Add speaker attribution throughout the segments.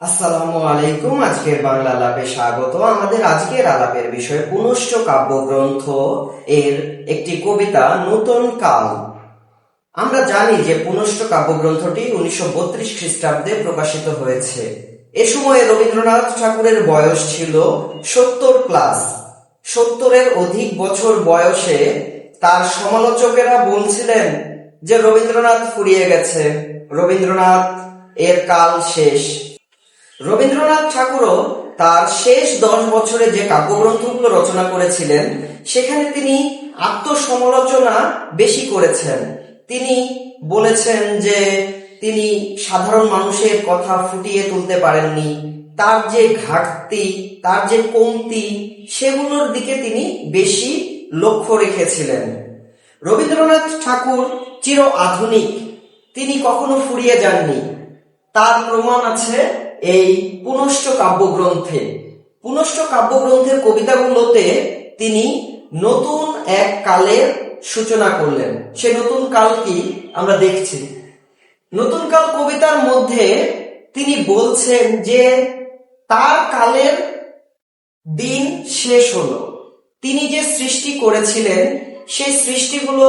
Speaker 1: আসসালামু আলাইকুম। আজকের বাংলা আলাপে স্বাগত। আমাদের আজকের আলাপের বিষয় পুনশ্চ কাব্যগ্রন্থ এর একটি কবিতা, নূতন কাল। আমরা জানি যে পুনশ্চ কাব্যগ্রন্থটি উনিশশো বত্রিশ খ্রিস্টাব্দে প্রকাশিত হয়েছে। এ সময়ে রবীন্দ্রনাথ ঠাকুরের বয়স ছিল সত্তর প্লাস। সত্তরের অধিক বছর বয়সে তার সমালোচকেরা বলছিলেন যে রবীন্দ্রনাথ ফুরিয়ে গেছে। রবীন্দ্রনাথ, এর কাল শেষ। রবীন্দ্রনাথ ঠাকুরও তার শেষ দশ বছরে যে কাব্যগ্রন্থগুলো রচনা করেছিলেন, সেখানে তিনি আত্মসমালোচনা বেশি করেছেন। তিনি বলেছেন যে তিনি সাধারণ মানুষের কথা ফুটিয়ে তুলতে পারেননি। তার যে ঘাটতি, তার যে কমতি, সেগুলোর দিকে তিনি বেশি লক্ষ্য রেখেছিলেন। রবীন্দ্রনাথ ঠাকুর চির আধুনিক। তিনি কখনো ফুরিয়ে যাননি। তার প্রমাণ আছে এই পুনশ্চ কাব্যগ্রন্থে পুনশ্চ কাব্যগ্রন্থের কবিতাগুলোতে তিনি নতুন এক কালের সূচনা করলেন। সে নতুন কাল কি আমরা দেখছি। নতুন কাল কবিতার মধ্যে তিনি বলছেন যে, তার কালের দিন শেষ হলো। তিনি যে সৃষ্টি করেছিলেন, সেই সৃষ্টিগুলো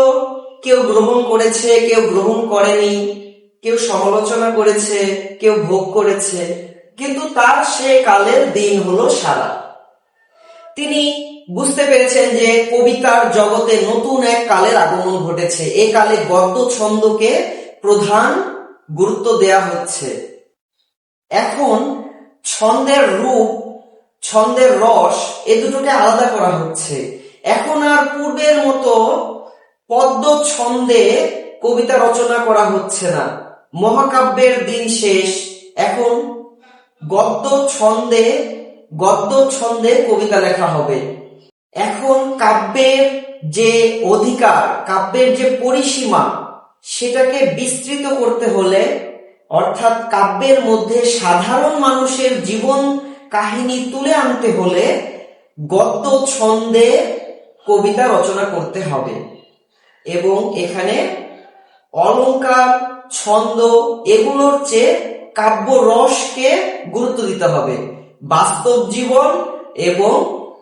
Speaker 1: কেউ গ্রহণ করেছে, কেউ গ্রহণ করেনি। কেউ সমালোচনা করেছে, কেউ ভোগ করেছে, কিন্তু তার সে কালের দিন হলো সারা। তিনি বুঝতে পেরেছেন যে কবিতার জগতে নতুন এক কালের আগমন ঘটেছে। এ কালে গদ্য ছন্দকে প্রধান গুরুত্ব দেয়া হচ্ছে। এখন ছন্দের রূপ, ছন্দের রস, এ দুটোকে আলাদা করা হচ্ছে। এখন আর পূর্বের মতো পদ্ম ছন্দে কবিতা রচনা করা হচ্ছে না। মহাকাব্যের দিন শেষ। এখন গদ্য ছন্দে গদ্য ছন্দে কবিতা লেখা হবে। এখন কাব্যের যে অধিকার, কাব্যের যে পরিসীমা, সেটাকে বিস্তৃত করতে হলে, অর্থাৎ কাব্যের মধ্যে সাধারণ মানুষের জীবন কাহিনী তুলে আনতে হলে গদ্য ছন্দে কবিতা রচনা করতে হবে। এবং এখানে অলংকার ছন্দ, এগুলোর চেয়ে কাব্য রসকে গুরুত্ব দিতে হবে। বাস্তব জীবন এবং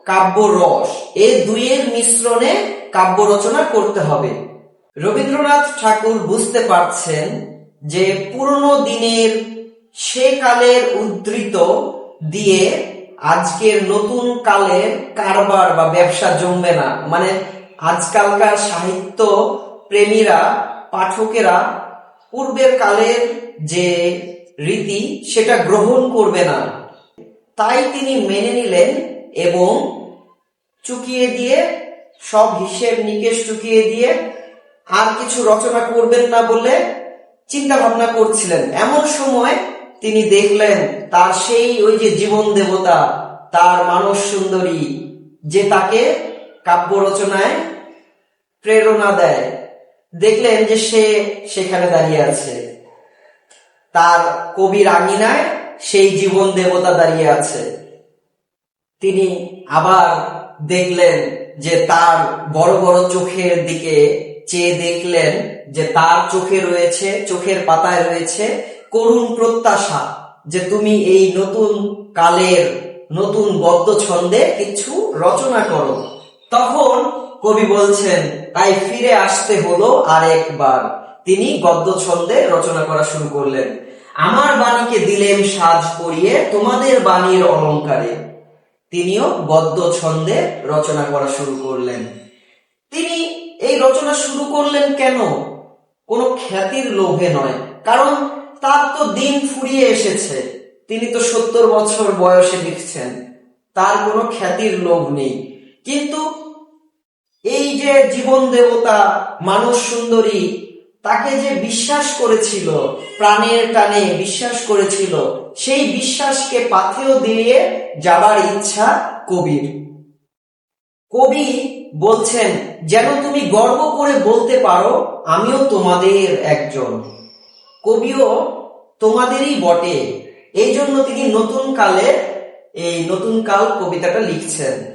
Speaker 1: কাব্য রস এই দুইয়ের মিশ্রণে কাব্য রচনা করতে হবে। রবীন্দ্রনাথ ঠাকুর বুঝতে পারছেন যে পুরনো দিনের সে কালের উদ্ধৃত দিয়ে আজকের নতুন কালের কারবার বা ব্যবসা জমবে না। মানে আজকালকার সাহিত্য প্রেমীরা পাঠকেরা পূর্বের কালের যে রীতি, সেটা গ্রহণ করবে না। তাই তিনি মেনে নিলেন এবং চুকিয়ে দিয়ে, সব হিসেব নিকেশ চুকিয়ে দিয়ে আর কিছু রচনা করবেন না বলে চিন্তা ভাবনা করছিলেন। এমন সময় তিনি দেখলেন, তার সেই ওই যে জীবন দেবতা, তার মানস সুন্দরী, যে তাকে কাব্য রচনায় প্রেরণা দেয়। দেখলেন যে সে সেখানে দাঁড়িয়ে আছে। তার কবির আঙিনায় সেই জীবন দেবতা দাঁড়িয়ে আছে। তিনি আবার দেখলেন যে তার বড় বড় চোখের দিকে চেয়ে দেখলেন যে তার চোখে রয়েছে, চোখের পাতায় রয়েছে করুণ প্রত্যাশা যে তুমি এই নতুন কালের, নতুন গদ্য ছন্দে কিছু রচনা করো। তখন কবি বলছেন, তাই ফিরে আসতে হলো আরেকবার। তিনি গদ্য ছন্দে রচনা করা শুরু করলেন। আমার বাণীকে দিলেম সাজ করিয়ে তোমাদের বাণীর অলংকারে তিনিও গদ্য ছন্দে রচনা করা শুরু করলেন। তিনি এই রচনা শুরু করলেন কেন? কোনো খ্যাতির লোভে নয়, কারণ তার তো দিন ফুরিয়ে এসেছে। তিনি তো সত্তর বছর বয়সে লিখছেন। তার কোনো খ্যাতির লোভ নেই। কিন্তু এই যে জীবন দেবতা, মানুষ সুন্দরী, তাকে যে বিশ্বাস করেছিল, প্রাণের টানে বিশ্বাস করেছিল, সেই বিশ্বাসকে পাথেও দিয়ে যাবার ইচ্ছা কবির। কবি বলছেন, যেন তুমি গর্ব করে বলতে পারো, আমিও তোমাদের একজন। কবিও তোমাদেরই বটে। এই জন্য তিনি নতুন কালে, এই নতুন কাল কবিতাটা লিখছেন।